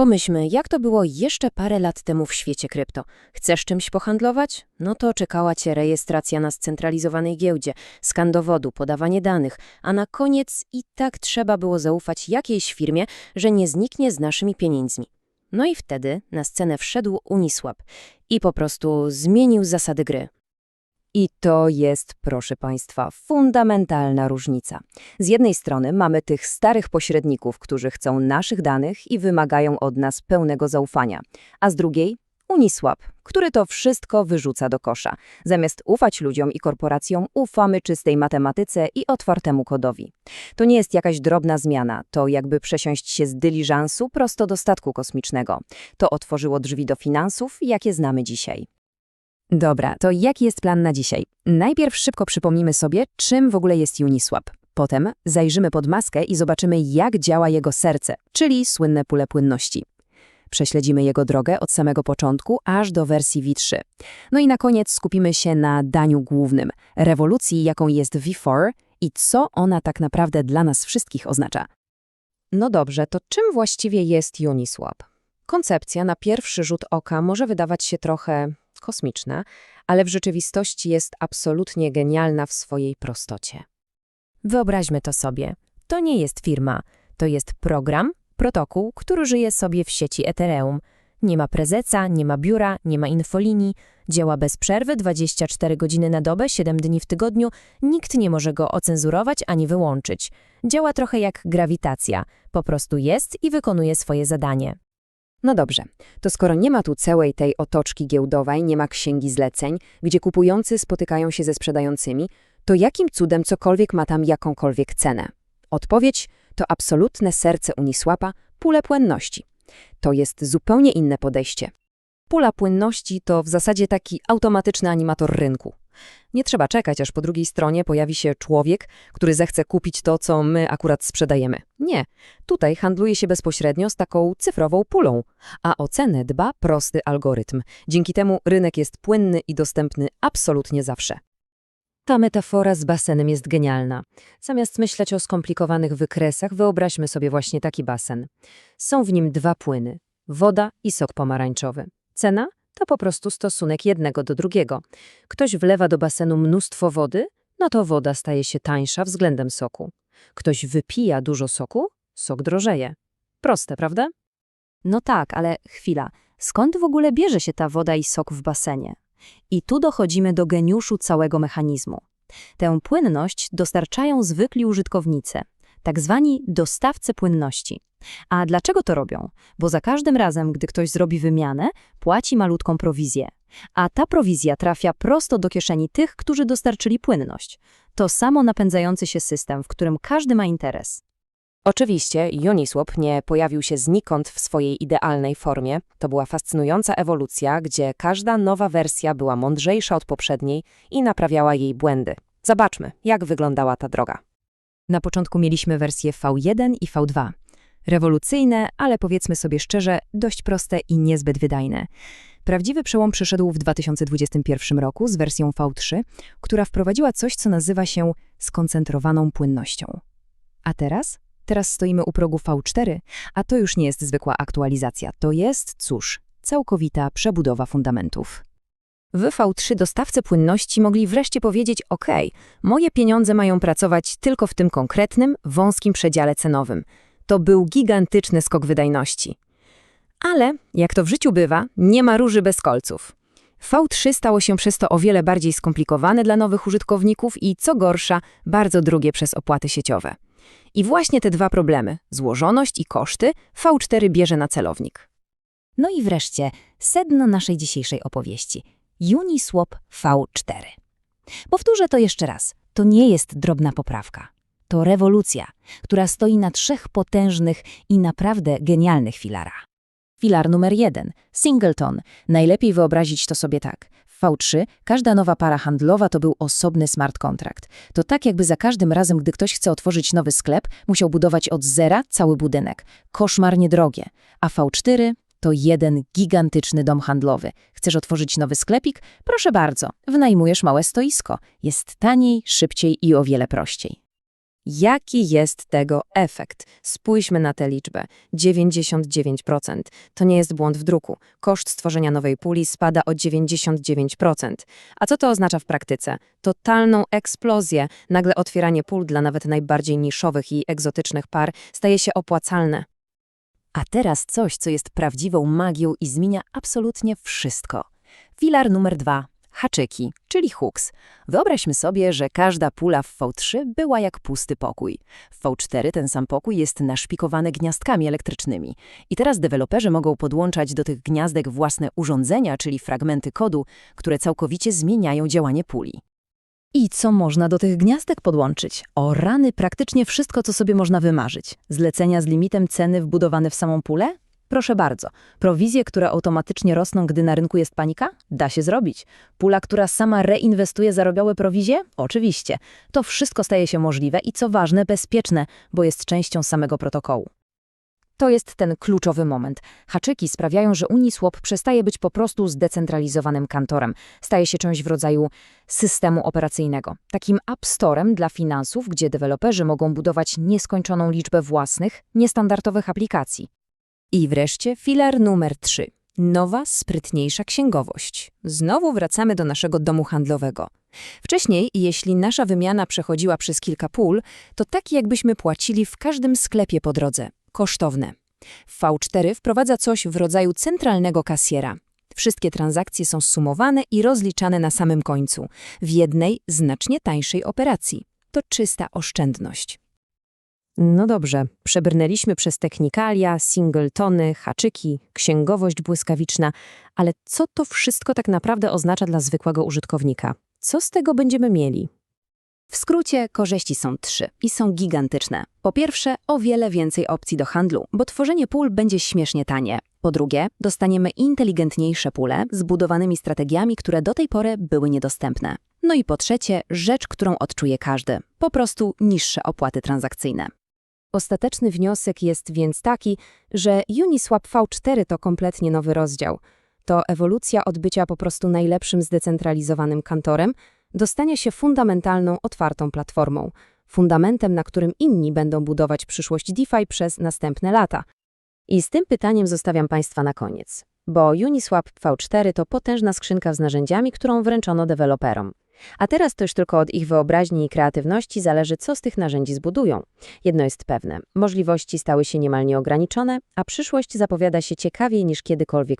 Pomyślmy, jak to było jeszcze parę lat temu w świecie krypto. Chcesz czymś pohandlować? No to czekała cię rejestracja na scentralizowanej giełdzie, skan dowodu, podawanie danych, a na koniec i tak trzeba było zaufać jakiejś firmie, że nie zniknie z naszymi pieniędzmi. No i wtedy na scenę wszedł Uniswap i po prostu zmienił zasady gry. I to jest, proszę Państwa, fundamentalna różnica. Z jednej strony mamy tych starych pośredników, którzy chcą naszych danych i wymagają od nas pełnego zaufania, a z drugiej Uniswap, który to wszystko wyrzuca do kosza. Zamiast ufać ludziom i korporacjom, ufamy czystej matematyce i otwartemu kodowi. To nie jest jakaś drobna zmiana, to jakby przesiąść się z dyliżansu prosto do statku kosmicznego. To otworzyło drzwi do finansów, jakie znamy dzisiaj. Dobra, to jaki jest plan na dzisiaj? Najpierw szybko przypomnimy sobie, czym w ogóle jest Uniswap. Potem zajrzymy pod maskę i zobaczymy, jak działa jego serce, czyli słynne pule płynności. Prześledzimy jego drogę od samego początku aż do wersji V3. No i na koniec skupimy się na daniu głównym, rewolucji, jaką jest V4 i co ona tak naprawdę dla nas wszystkich oznacza. No dobrze, to czym właściwie jest Uniswap? Koncepcja na pierwszy rzut oka może wydawać się trochę kosmiczna, ale w rzeczywistości jest absolutnie genialna w swojej prostocie. Wyobraźmy to sobie. To nie jest firma, to jest program, protokół, który żyje sobie w sieci Ethereum. Nie ma prezeca, nie ma biura, nie ma infolinii, działa bez przerwy 24 godziny na dobę, 7 dni w tygodniu, nikt nie może go ocenzurować ani wyłączyć. Działa trochę jak grawitacja, po prostu jest i wykonuje swoje zadanie. No dobrze, to skoro nie ma tu całej tej otoczki giełdowej, nie ma księgi zleceń, gdzie kupujący spotykają się ze sprzedającymi, to jakim cudem cokolwiek ma tam jakąkolwiek cenę? Odpowiedź to absolutne serce Uniswapa, pule płynności. To jest zupełnie inne podejście. Pula płynności to w zasadzie taki automatyczny animator rynku. Nie trzeba czekać, aż po drugiej stronie pojawi się człowiek, który zechce kupić to, co my akurat sprzedajemy. Nie. Tutaj handluje się bezpośrednio z taką cyfrową pulą, a o cenę dba prosty algorytm. Dzięki temu rynek jest płynny i dostępny absolutnie zawsze. Ta metafora z basenem jest genialna. Zamiast myśleć o skomplikowanych wykresach, wyobraźmy sobie właśnie taki basen. Są w nim dwa płyny – woda i sok pomarańczowy. Cena to po prostu stosunek jednego do drugiego. Ktoś wlewa do basenu mnóstwo wody, no to woda staje się tańsza względem soku. Ktoś wypija dużo soku, sok drożeje. Proste, prawda? No tak, ale chwila. Skąd w ogóle bierze się ta woda i sok w basenie? I tu dochodzimy do geniuszu całego mechanizmu. Tę płynność dostarczają zwykli użytkownicy, tak zwani dostawcy płynności. A dlaczego to robią? Bo za każdym razem, gdy ktoś zrobi wymianę, płaci malutką prowizję. A ta prowizja trafia prosto do kieszeni tych, którzy dostarczyli płynność. To samo napędzający się system, w którym każdy ma interes. Oczywiście Uniswap nie pojawił się znikąd w swojej idealnej formie. To była fascynująca ewolucja, gdzie każda nowa wersja była mądrzejsza od poprzedniej i naprawiała jej błędy. Zobaczmy, jak wyglądała ta droga. Na początku mieliśmy wersję V1 i V2. Rewolucyjne, ale powiedzmy sobie szczerze, dość proste i niezbyt wydajne. Prawdziwy przełom przyszedł w 2021 roku z wersją V3, która wprowadziła coś, co nazywa się skoncentrowaną płynnością. A teraz? Teraz stoimy u progu V4, a to już nie jest zwykła aktualizacja. To jest, cóż, całkowita przebudowa fundamentów. W V3 dostawcy płynności mogli wreszcie powiedzieć OK, moje pieniądze mają pracować tylko w tym konkretnym, wąskim przedziale cenowym. To był gigantyczny skok wydajności. Ale, jak to w życiu bywa, nie ma róży bez kolców. V3 stało się przez to o wiele bardziej skomplikowane dla nowych użytkowników i, co gorsza, bardzo drugie przez opłaty sieciowe. I właśnie te dwa problemy, złożoność i koszty, V4 bierze na celownik. No i wreszcie sedno naszej dzisiejszej opowieści – Uniswap V4. Powtórzę to jeszcze raz. To nie jest drobna poprawka. To rewolucja, która stoi na trzech potężnych i naprawdę genialnych filarach. Filar numer jeden – singleton. Najlepiej wyobrazić to sobie tak. W V3 każda nowa para handlowa to był osobny smart contract. To tak jakby za każdym razem, gdy ktoś chce otworzyć nowy sklep, musiał budować od zera cały budynek. Koszmarnie drogie. A V4 to jeden gigantyczny dom handlowy. Chcesz otworzyć nowy sklepik? Proszę bardzo, wynajmujesz małe stoisko. Jest taniej, szybciej i o wiele prościej. Jaki jest tego efekt? Spójrzmy na tę liczbę. 99%. To nie jest błąd w druku. Koszt stworzenia nowej puli spada o 99%. A co to oznacza w praktyce? Totalną eksplozję. Nagle otwieranie pól dla nawet najbardziej niszowych i egzotycznych par staje się opłacalne. A teraz coś, co jest prawdziwą magią i zmienia absolutnie wszystko. Filar numer dwa. Haczyki, czyli hooks. Wyobraźmy sobie, że każda pula w V3 była jak pusty pokój. W V4 ten sam pokój jest naszpikowany gniazdkami elektrycznymi. I teraz deweloperzy mogą podłączać do tych gniazdek własne urządzenia, czyli fragmenty kodu, które całkowicie zmieniają działanie puli. I co można do tych gniazdek podłączyć? O rany, praktycznie wszystko, co sobie można wymarzyć. Zlecenia z limitem ceny wbudowane w samą pulę? Proszę bardzo. Prowizje, które automatycznie rosną, gdy na rynku jest panika? Da się zrobić. Pula, która sama reinwestuje zarobiałe prowizje? Oczywiście. To wszystko staje się możliwe i co ważne, bezpieczne, bo jest częścią samego protokołu. To jest ten kluczowy moment. Haczyki sprawiają, że Uniswap przestaje być po prostu zdecentralizowanym kantorem. Staje się czymś w rodzaju systemu operacyjnego. Takim app storem dla finansów, gdzie deweloperzy mogą budować nieskończoną liczbę własnych, niestandardowych aplikacji. I wreszcie filar numer 3. Nowa, sprytniejsza księgowość. Znowu wracamy do naszego domu handlowego. Wcześniej, jeśli nasza wymiana przechodziła przez kilka pól, to tak jakbyśmy płacili w każdym sklepie po drodze. Kosztowne. V4 wprowadza coś w rodzaju centralnego kasjera. Wszystkie transakcje są sumowane i rozliczane na samym końcu, w jednej, znacznie tańszej operacji. To czysta oszczędność. No dobrze, przebrnęliśmy przez technikalia, singletony, haczyki, księgowość błyskawiczna, ale co to wszystko tak naprawdę oznacza dla zwykłego użytkownika? Co z tego będziemy mieli? W skrócie korzyści są trzy i są gigantyczne. Po pierwsze, o wiele więcej opcji do handlu, bo tworzenie pól będzie śmiesznie tanie. Po drugie, dostaniemy inteligentniejsze pule z budowanymi strategiami, które do tej pory były niedostępne. No i po trzecie, rzecz, którą odczuje każdy. Po prostu niższe opłaty transakcyjne. Ostateczny wniosek jest więc taki, że Uniswap V4 to kompletnie nowy rozdział. To ewolucja od bycia po prostu najlepszym zdecentralizowanym kantorem do stania się fundamentalną, otwartą platformą. Fundamentem, na którym inni będą budować przyszłość DeFi przez następne lata. I z tym pytaniem zostawiam Państwa na koniec. Bo Uniswap V4 to potężna skrzynka z narzędziami, którą wręczono deweloperom. A teraz to już tylko od ich wyobraźni i kreatywności zależy, co z tych narzędzi zbudują. Jedno jest pewne, możliwości stały się niemal nieograniczone, a przyszłość zapowiada się ciekawiej niż kiedykolwiek